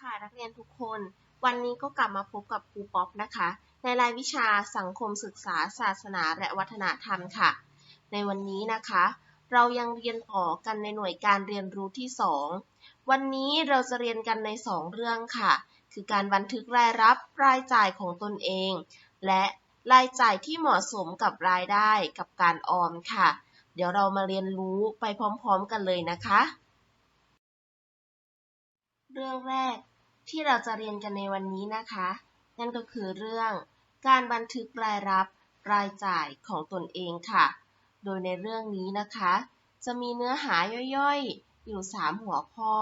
ค่ะนักเรียนทุกคน วันนี้ก็กลับมาพบกับครูป๊อปนะคะ ในรายวิชาสังคมศึกษา ศาสนาและวัฒนธรรมค่ะ ในวันนี้นะคะ เรายังเรียนต่อกันในหน่วยการเรียนรู้ที่ 2 วันนี้เราจะเรียนกันใน 2 เรื่องค่ะ คือการบันทึกรายรับรายจ่ายของตนเอง และรายจ่ายที่เหมาะสมกับรายได้กับการออมค่ะ เดี๋ยวเรามาเรียนรู้ไปพร้อม ๆ กันเลยนะคะเรื่องแรก ที่เราจะเรียนกันในวันนี้นะคะ นั่นก็คือเรื่อง การบันทึกรายรับรายจ่ายของตนเองค่ะ โดยในเรื่องนี้นะคะ จะมีเนื้อหาย่อยๆ อยู่ 3 หัวข้อ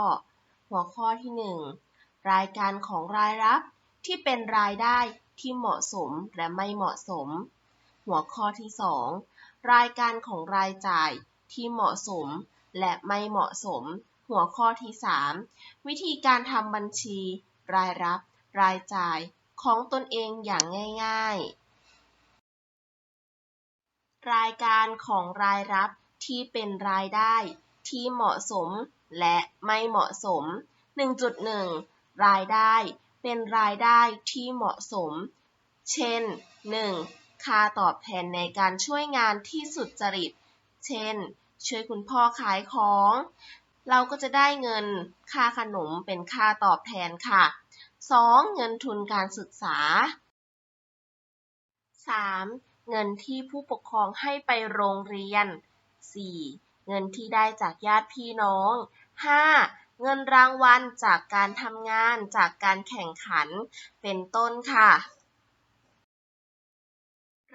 หัวข้อที่ 1 รายการของรายรับที่เป็นรายได้ที่เหมาะสมและไม่เหมาะสม หัวข้อที่ 2 รายการของรายจ่ายที่เหมาะสมและไม่เหมาะสม หัวข้อที่ 3 วิธีการทำบัญชี รายรับ รายจ่าย ของตนเองอย่างง่าย ๆ รายการของรายรับที่เป็นรายได้ที่เหมาะสมและไม่เหมาะสม 1.1 รายได้เป็นรายได้ที่เหมาะสม เช่น 1. ค่าตอบแทนในการช่วยงานที่สุดจริต เช่น ช่วยคุณพ่อขายของ เราก็จะได้เงินค่าขนมเป็นค่าตอบแทนค่ะ 2. เงินทุนการศึกษา 3. เงินที่ผู้ปกครองให้ไปโรงเรียน 4. เงินที่ได้จากญาติพี่น้อง 5. เงินรางวัลจากการทำงานจากการแข่งขันเป็นต้นค่ะ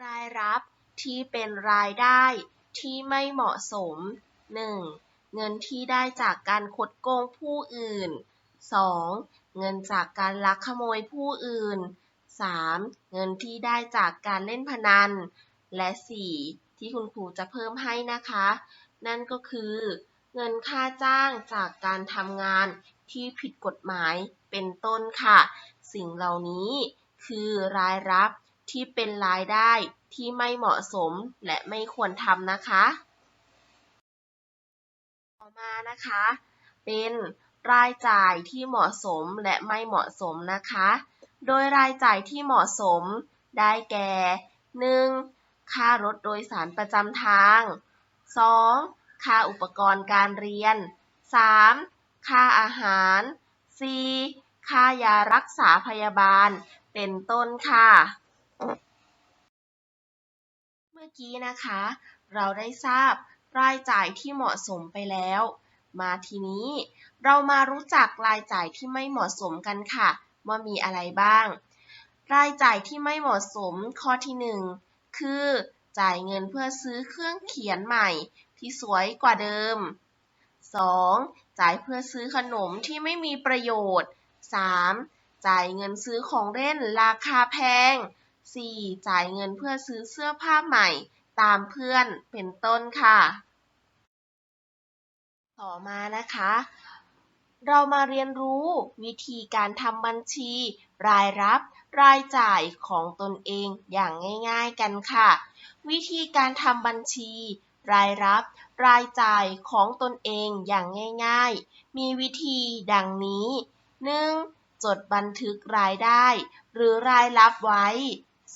รายรับที่เป็นรายได้ที่ไม่เหมาะสม 1. เงินที่ได้จากการคดโกงผู้อื่น 2. เงินจากการลักขโมยผู้อื่น 3. เงินที่ได้จากการเล่นพนัน และ 4. ที่คุณครูจะเพิ่มให้นะคะ นั่นก็คือ เงินค่าจ้างจากการทำงานที่ผิดกฎหมายเป็นต้นค่ะ สิ่งเหล่านี้คือรายรับที่เป็นรายได้ที่ไม่เหมาะสมและไม่ควรทำนะคะ มานะคะ เป็นรายจ่ายที่เหมาะสมและไม่เหมาะสมนะคะ โดยรายจ่ายที่เหมาะสมได้แก่ 1. ค่ารถโดยสารประจำทาง 2. ค่าอุปกรณ์การเรียน 3. ค่าอาหาร 4. ค่ายารักษาพยาบาล เป็นต้นค่ะ เมื่อกี้นะคะ เราได้ทราบ รายจ่ายที่เหมาะสมไปแล้ว มาทีนี้เรามารู้จักรายจ่ายที่ไม่เหมาะสมกันค่ะ ว่ามีอะไรบ้าง รายจ่ายที่ไม่เหมาะสมข้อที่ 1 คือ จ่ายเงินเพื่อซื้อเครื่องเขียนใหม่ที่สวยกว่าเดิม 2. จ่ายเพื่อซื้อขนมที่ไม่มีประโยชน์ 3. จ่ายเงินซื้อของเล่นราคาแพง 4. จ่ายเงินเพื่อซื้อเสื้อผ้าใหม่ ตามเพื่อนเป็นต้นค่ะ ต่อมานะคะ เรามาเรียนรู้วิธีการทำบัญชี รายรับรายจ่ายของตนเองอย่างง่าย ๆกันค่ะ วิธีการทำบัญชี รายรับ รายจ่ายของตนเองอย่างง่าย ๆ มีวิธีดังนี้ 1. จดบันทึกรายได้ หรือรายรับไว้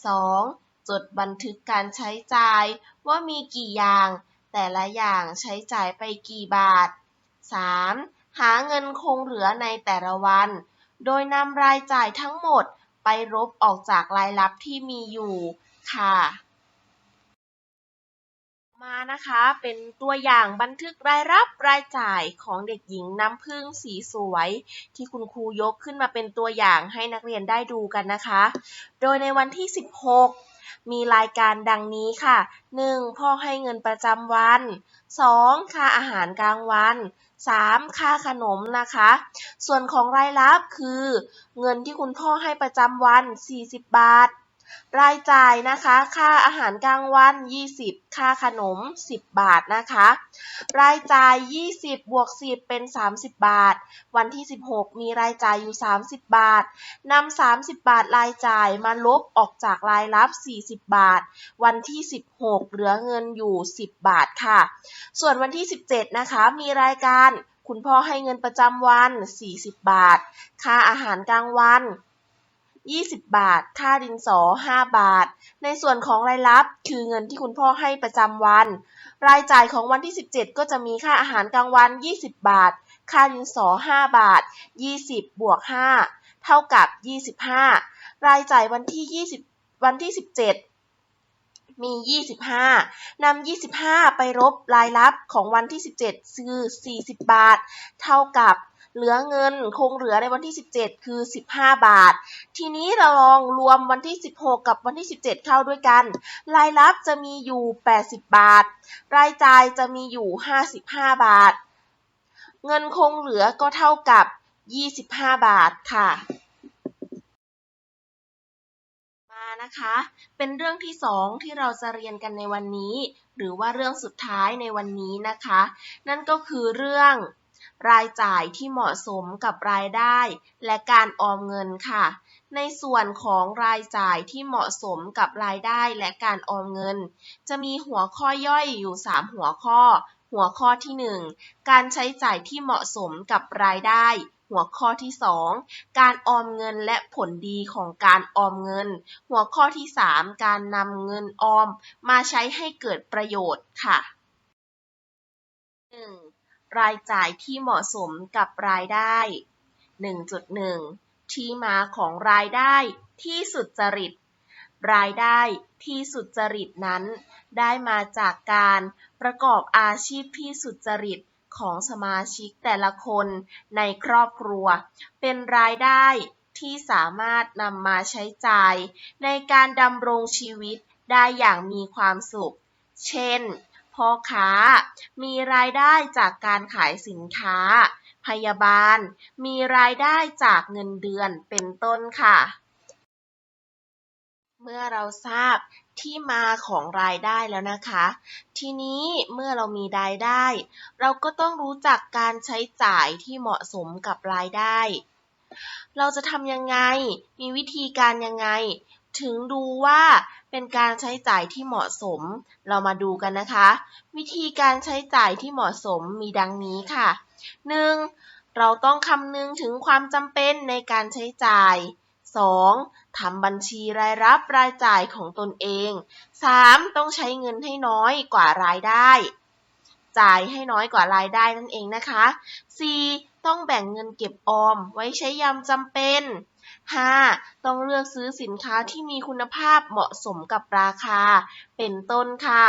2. จดบันทึกการใช้จ่ายว่ามีกี่อย่าง แต่ละอย่างใช้จ่ายไปกี่บาท 3. หาเงินคงเหลือในแต่ละวัน โดยนำรายจ่ายทั้งหมดไปลบออกจากรายรับที่มีอยู่ค่ะมานะคะเป็นตัวอย่างบันทึกรายรับรายจ่ายของเด็กหญิงน้ำพึ่งสีสวย ที่คุณครูยกขึ้นมาเป็นตัวอย่างให้นักเรียนได้ดูกันนะคะ โดยในวันที่ 16 มีรายการดังนี้ค่ะ 1. พ่อให้เงินประจำวัน 2. ค่าอาหารกลางวัน 3. ค่าขนมนะคะ ส่วนของรายรับคือ เงินที่คุณพ่อให้ประจำวัน 40 บาท รายจ่ายนะคะ ค่าอาหารกลางวัน 20 ค่าขนม 10 บาทนะคะ รายจ่าย 20 บวก 10 เป็น 30 บาท วันที่ 16 มีรายจ่ายอยู่ 30 บาทนำ30 บาทรายจ่ายมาลบออกจากรายรับ 40 บาท วันที่ 16 เหลือเงินอยู่ 10 บาทค่ะ ส่วนวันที่ 17 นะคะ มีรายการ คุณพ่อให้เงินประจำวัน 40 บาท ค่าอาหารกลางวัน 20 บาท ค่าดินสอ 5 บาท ในส่วนของรายรับคือเงินที่คุณพ่อให้ประจำวัน รายจ่ายของวันที่ 17 ก็จะมีค่าอาหารกลางวัน 20 บาท ค่าดินสอ 5 บาท 20 บวก 5 เท่ากับ 25 รายจ่ายวันที่ 20 วันที่ 17มี 25 นำ 25 ไปลบรายรับของวันที่ 17 คือ 40 บาท เท่ากับ เหลือเงินคงเหลือในวันที่ 17 คือ 15 บาท ทีนี้เราลองรวมวันที่ 16 กับวันที่ 17 เข้าด้วยกัน รายรับจะมีอยู่ 80 บาท รายจ่ายจะมีอยู่ 55 บาท เงินคงเหลือก็เท่ากับ 25 บาทค่ะมานะคะเป็นเรื่องที่สองที่เราจะเรียนกันในวันนี้ หรือว่าเรื่องสุดท้ายในวันนี้นะคะ นั่นก็คือเรื่อง รายจ่ายที่เหมาะสมกับรายได้ และการออมเงินค่ะ ในส่วนของรายจ่ายที่เหมาะสมกับรายได้และการออมเงิน จะมีหัวข้อย่อยอยู่ 3 หัวข้อ หัวข้อที่ 1 การใช้จ่ายที่เหมาะสมกับรายได้หัวข้อที่ 2 การออมเงินและผลดีของการออมเงิน หัวข้อที่ 3 การนำเงินออมมาใช้ให้เกิดประโยชน์ค่ะ 1. รายจ่ายที่เหมาะสมกับรายได้ 1.1 ที่มาของรายได้ที่สุจริต รายได้ที่สุจริตนั้น ได้มาจากการประกอบอาชีพที่สุจริตของสมาชิกแต่ละคนในครอบครัว เป็นรายได้ที่สามารถนำมาใช้จ่ายในการดำรงชีวิตได้อย่างมีความสุข เช่น พ่อค้า มีรายได้จากการขายสินค้า พยาบาล มีรายได้จากเงินเดือนเป็นต้นค่ะ เมื่อเราทราบที่มาของรายได้แล้วนะคะ ทีนี้เมื่อเรามีรายได้ เราก็ต้องรู้จักการใช้จ่ายที่เหมาะสมกับรายได้ เราจะทำยังไง มีวิธีการยังไง ถึงดูว่าเป็นการใช้จ่ายที่เหมาะสม เรามาดูกันนะคะ วิธีการใช้จ่ายที่เหมาะสมมีดังนี้ค่ะ 1. เราต้องคำนึงถึงความจำเป็นในการใช้จ่าย 2. ทำบัญชีรายรับรายจ่ายของตนเอง 3. ต้องใช้เงินให้น้อยกว่ารายได้ จ่ายให้น้อยกว่ารายได้นั่นเองนะคะ 4. ต้องแบ่งเงินเก็บออม ไว้ใช้ยามจำเป็น 5. ต้องเลือกซื้อสินค้าที่มีคุณภาพเหมาะสมกับราคา เป็นต้นค่ะ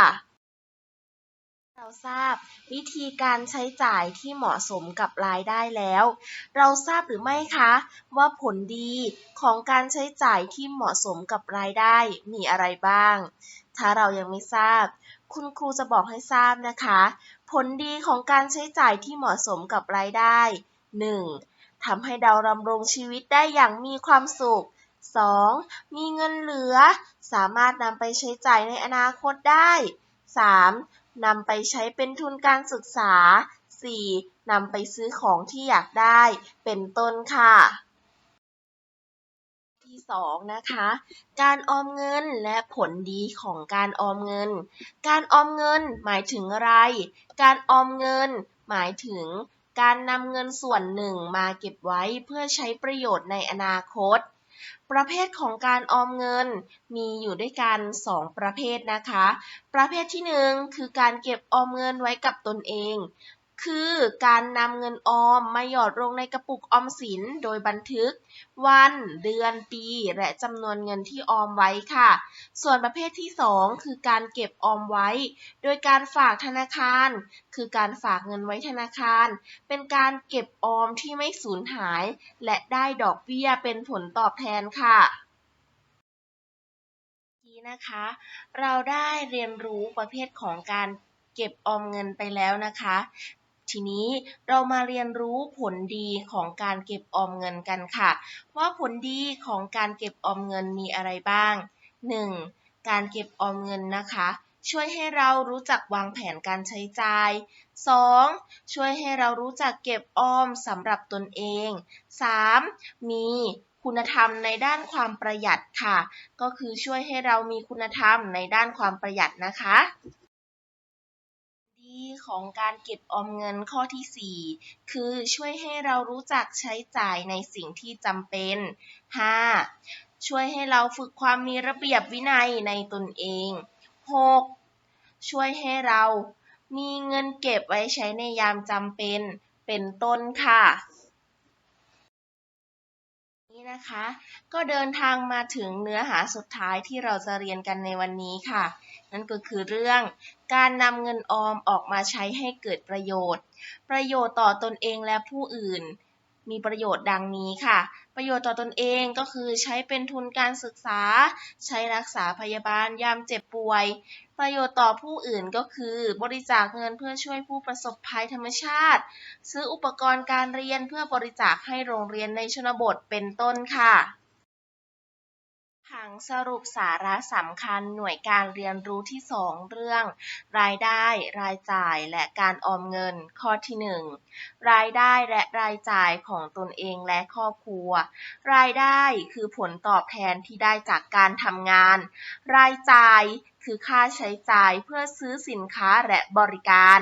เราทราบวิธีการใช้จ่ายที่เหมาะสมกับรายได้แล้ว เราทราบหรือไม่คะ ว่าผลดีของการใช้จ่ายที่เหมาะสมกับรายได้มีอะไรบ้าง ถ้าเรายังไม่ทราบ คุณครูจะบอกให้ทราบนะคะ ผลดีของการใช้จ่ายที่เหมาะสมกับรายได้ 1. ทำให้เราดำรงชีวิตได้อย่างมีความสุข 2. มีเงินเหลือ สามารถนำไปใช้จ่ายในอนาคตได้ 3. นำไปใช้เป็นทุนการศึกษา 4. นำไปซื้อของที่อยากได้ เป็นต้นค่ะ ที่2นะคะ การออมเงินและผลดีของการออมเงิน การออมเงินหมายถึงอะไร การออมเงินหมายถึงการนำเงินส่วนหนึ่งมาเก็บไว้เพื่อใช้ประโยชน์ในอนาคต ประเภทของการออมเงินมีอยู่ด้วยกัน 2 ประเภทนะคะ ประเภทที่ 1 คือการเก็บออมเงินไว้กับตนเอง คือการนำเงินออมมาหยอดลงในกระปุกออมสินโดยบันทึก วัน เดือน ปี และจำนวนเงินที่ออมไว้ค่ะ ส่วนประเภทที่ 2 คือการเก็บออมไว้ โดยการฝากธนาคาร คือการฝากเงินไว้ธนาคาร เป็นการเก็บออมที่ไม่สูญหาย และได้ดอกเบี้ยเป็นผลตอบแทนค่ะนี้นะคะ เราได้เรียนรู้ประเภทของการเก็บออมเงินไปแล้วนะคะ ทีนี้เรามาเรียนรู้ผลดีของการเก็บออมเงินกันค่ะ ว่าผลดีของการเก็บออมเงินมีอะไรบ้าง 1. การเก็บออมเงินนะคะ ช่วยให้เรารู้จักวางแผนการใช้จ่าย 2. ช่วยให้เรารู้จักเก็บออมสำหรับตนเอง 3. มีคุณธรรมในด้านความประหยัดค่ะ ก็คือช่วยให้เรามีคุณธรรมในด้านความประหยัดนะคะ ดีของการเก็บออมเงินข้อที่ 4 คือช่วยให้เรารู้จักใช้จ่ายในสิ่งที่จำเป็น 5. ช่วยให้เราฝึกความมีระเบียบวินัยในตนเอง 6. ช่วยให้เรามีเงินเก็บไว้ใช้ในยามจำเป็น เป็นต้นค่ะ นี่นะคะ ก็เดินทางมาถึงเนื้อหาสุดท้ายที่เราจะเรียนกันในวันนี้ค่ะ นั่นก็คือเรื่องการนำเงินออมออกมาใช้ให้เกิดประโยชน์ ประโยชน์ต่อตนเองและผู้อื่น มีประโยชน์ดังนี้ค่ะ ประโยชน์ต่อตนเองก็คือใช้เป็นทุนการศึกษา ใช้รักษาพยาบาลยามเจ็บป่วย ประโยชน์ต่อผู้อื่นก็คือบริจาคเงินเพื่อช่วยผู้ประสบภัยธรรมชาติ ซื้ออุปกรณ์การเรียนเพื่อบริจาคให้โรงเรียนในชนบทเป็นต้นค่ะ ผังสรุปสาระสำคัญหน่วยการเรียนรู้ที่ 2 เรื่อง รายได้ รายจ่ายและการออมเงิน ข้อที่ 1 รายได้และรายจ่ายของตนเองและครอบครัว รายได้คือผลตอบแทนที่ได้จากการทำงาน รายจ่ายคือค่าใช้จ่ายเพื่อซื้อสินค้าและบริการ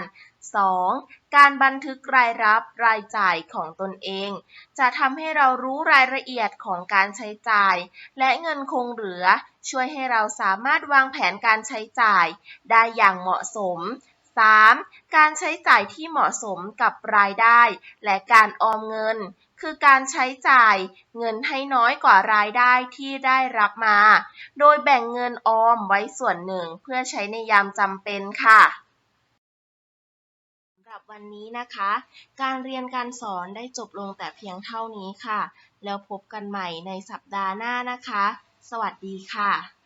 2. การบันทึกรายรับรายจ่ายของตนเอง จะทำให้เรารู้รายละเอียดของการใช้จ่าย และเงินคงเหลือ ช่วยให้เราสามารถวางแผนการใช้จ่าย ได้อย่างเหมาะสม 3. การใช้จ่ายที่เหมาะสมกับรายได้ และการออมเงิน คือการใช้จ่ายเงินให้น้อยกว่ารายได้ที่ได้รับมา โดยแบ่งเงินออมไว้ส่วนหนึ่งเพื่อใช้ในยามจำเป็นค่ะ วันนี้นะคะ การเรียนการสอนได้จบลงแต่เพียงเท่านี้ค่ะ แล้วพบกันใหม่ในสัปดาห์หน้านะคะ สวัสดีค่ะ